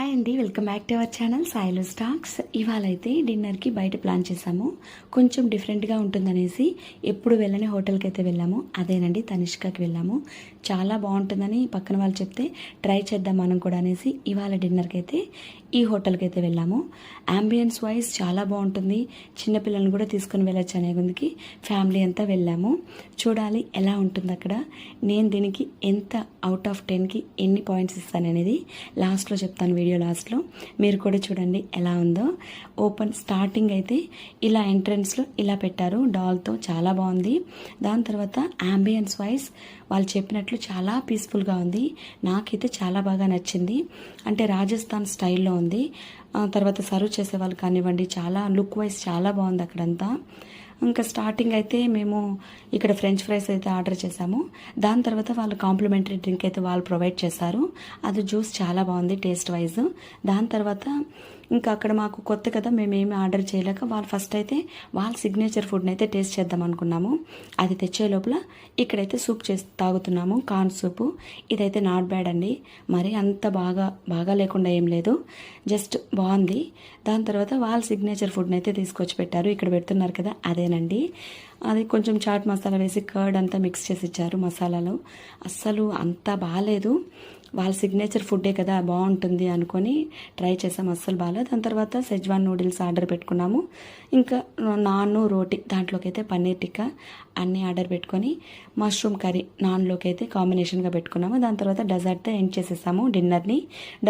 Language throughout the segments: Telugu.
హాయ్ అండి welcome back to our channel Sailu stacks ఇవాళ అయితే డిన్నర్కి బయట ప్లాన్ చేసాము కొంచెం డిఫరెంట్గా ఉంటుందనేసి ఎప్పుడు వెళ్ళని హోటల్కి అయితే వెళ్ళాము. అదేనండి తనిష్కకి వెళ్ళాము. చాలా బాగుంటుందని పక్కన వాళ్ళు చెప్తే ట్రై చేద్దాం మనం కూడా అనేసి ఇవాళ డిన్నర్కి అయితే ఈ హోటల్కి అయితే వెళ్ళాము. అంబియన్స్ వైజ్ చాలా బాగుంటుంది. చిన్నపిల్లల్ని కూడా తీసుకొని వెళ్ళొచ్చు అనే గుందికి ఫ్యామిలీ అంతా వెళ్ళాము. చూడాలి ఎలా ఉంటుంది అక్కడ. నేను దీనికి ఎంత అవుట్ ఆఫ్ టెన్కి ఎన్ని పాయింట్స్ ఇస్తాననేది లాస్ట్లో చెప్తాను వీడియో లాస్ట్లో మీరు కూడా చూడండి ఎలా ఉందో. ఓపెన్ స్టార్టింగ్ అయితే ఇలా ఎంట్రన్స్లో ఇలా పెట్టారు. డాల్తో చాలా బాగుంది. దాని తర్వాత అంబియన్స్ వైజ్ వాళ్ళు చెప్పినట్లు చాలా పీస్ఫుల్గా ఉంది. నాకైతే చాలా బాగా నచ్చింది. అంటే రాజస్థాన్ స్టైల్లో ఉంది. తర్వాత సర్వ్ చేసే వాళ్ళు కానివ్వండి చాలా లుక్ వైజ్ చాలా బాగుంది అక్కడంతా. ఇంకా స్టార్టింగ్ అయితే మేము ఇక్కడ ఫ్రెంచ్ ఫ్రైస్ అయితే ఆర్డర్ చేసాము దాని తర్వాత వాళ్ళు కాంప్లిమెంటరీ డ్రింక్ అయితే వాళ్ళు ప్రొవైడ్ చేశారు. అది జ్యూస్ చాలా బాగుంది టేస్ట్ వైజ్ దాని తర్వాత ఇంకా అక్కడ మాకు కొత్త కదా మేము ఏమి ఆర్డర్ చేయలేక వాళ్ళు ఫస్ట్ అయితే వాళ్ళ సిగ్నేచర్ ఫుడ్ని అయితే టేస్ట్ చేద్దాం అనుకున్నాము. అది తెచ్చే లోపల ఇక్కడైతే సూప్ చేసి తాగుతున్నాము కార్న్ సూపు ఇదైతే నాట్ బ్యాడ్ అండి. మరి అంత బాగా బాగా లేకుండా ఏం లేదు. జస్ట్ బాగుంది. దాని తర్వాత వాళ్ళ సిగ్నేచర్ ఫుడ్ని అయితే తీసుకొచ్చి పెట్టారు. ఇక్కడ పెడుతున్నారు కదా అదేనండి. అది కొంచెం చాట్ మసాలా వేసి కర్డ్ అంతా మిక్స్ చేసి ఇచ్చారు మసాలాలు. అస్సలు అంత బాగాలేదు వాళ్ళ సిగ్నేచర్ ఫుడ్డే కదా బాగుంటుంది అనుకొని ట్రై చేసాం అస్సలు బాగాలేదు దాని తర్వాత సెజ్వాన్ నూడిల్స్ ఆర్డర్ పెట్టుకున్నాము. ఇంకా నాన్ రోటీ దాంట్లోకి అయితే పన్నీర్ టిక్కా అన్నీ ఆర్డర్ పెట్టుకొని మష్రూమ్ కర్రీ నాన్లోకి అయితే కాంబినేషన్గా పెట్టుకున్నాము. దాని తర్వాత డెజర్ట్తో ఎండ్ చేసేసాము డిన్నర్ని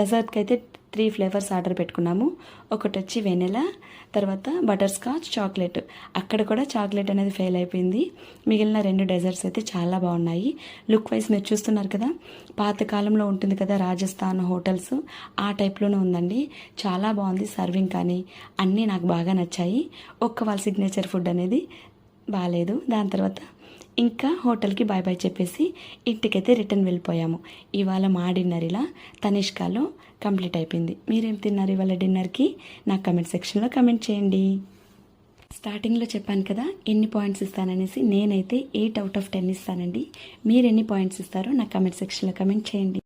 డెజర్ట్కి అయితే త్రీ ఫ్లేవర్స్ ఆర్డర్ పెట్టుకున్నాము. ఒకటి వచ్చి వెనెలా తర్వాత బటర్ స్కాచ్ చాక్లెట్. అక్కడ కూడా చాక్లెట్ అనేది ఫెయిల్ అయిపోయింది. మిగిలిన రెండు డెజర్ట్స్ అయితే చాలా బాగున్నాయి. లుక్ వైజ్ మీరు చూస్తున్నారు కదా పాతకాలంలో ఉంటుంది కదా రాజస్థాన్ హోటల్స్ ఆ టైప్లోనే ఉందండి. చాలా బాగుంది సర్వింగ్ కానీ అన్నీ నాకు బాగా నచ్చాయి. ఒక్క వాళ్ళ సిగ్నేచర్ ఫుడ్ అనేది బాగాలేదు దాని తర్వాత ఇంకా హోటల్కి బాయ్ బాయ్ చెప్పేసి ఇంటికైతే రిటర్న్ వెళ్ళిపోయాము. ఇవాళ మా డిన్నర్ ఇలా తనిష్కాలో కంప్లీట్ అయిపోయింది. మీరేం తిన్నారు ఇవాళ డిన్నర్కి? నా కమెంట్ సెక్షన్లో కమెంట్ చేయండి. స్టార్టింగ్లో చెప్పాను కదా ఎన్ని పాయింట్స్ ఇస్తాననేసి నేనైతే ఎయిట్ అవుట్ ఆఫ్ టెన్ ఇస్తానండి. మీరు ఎన్ని పాయింట్స్ ఇస్తారో నా కమెంట్ సెక్షన్లో కమెంట్ చేయండి.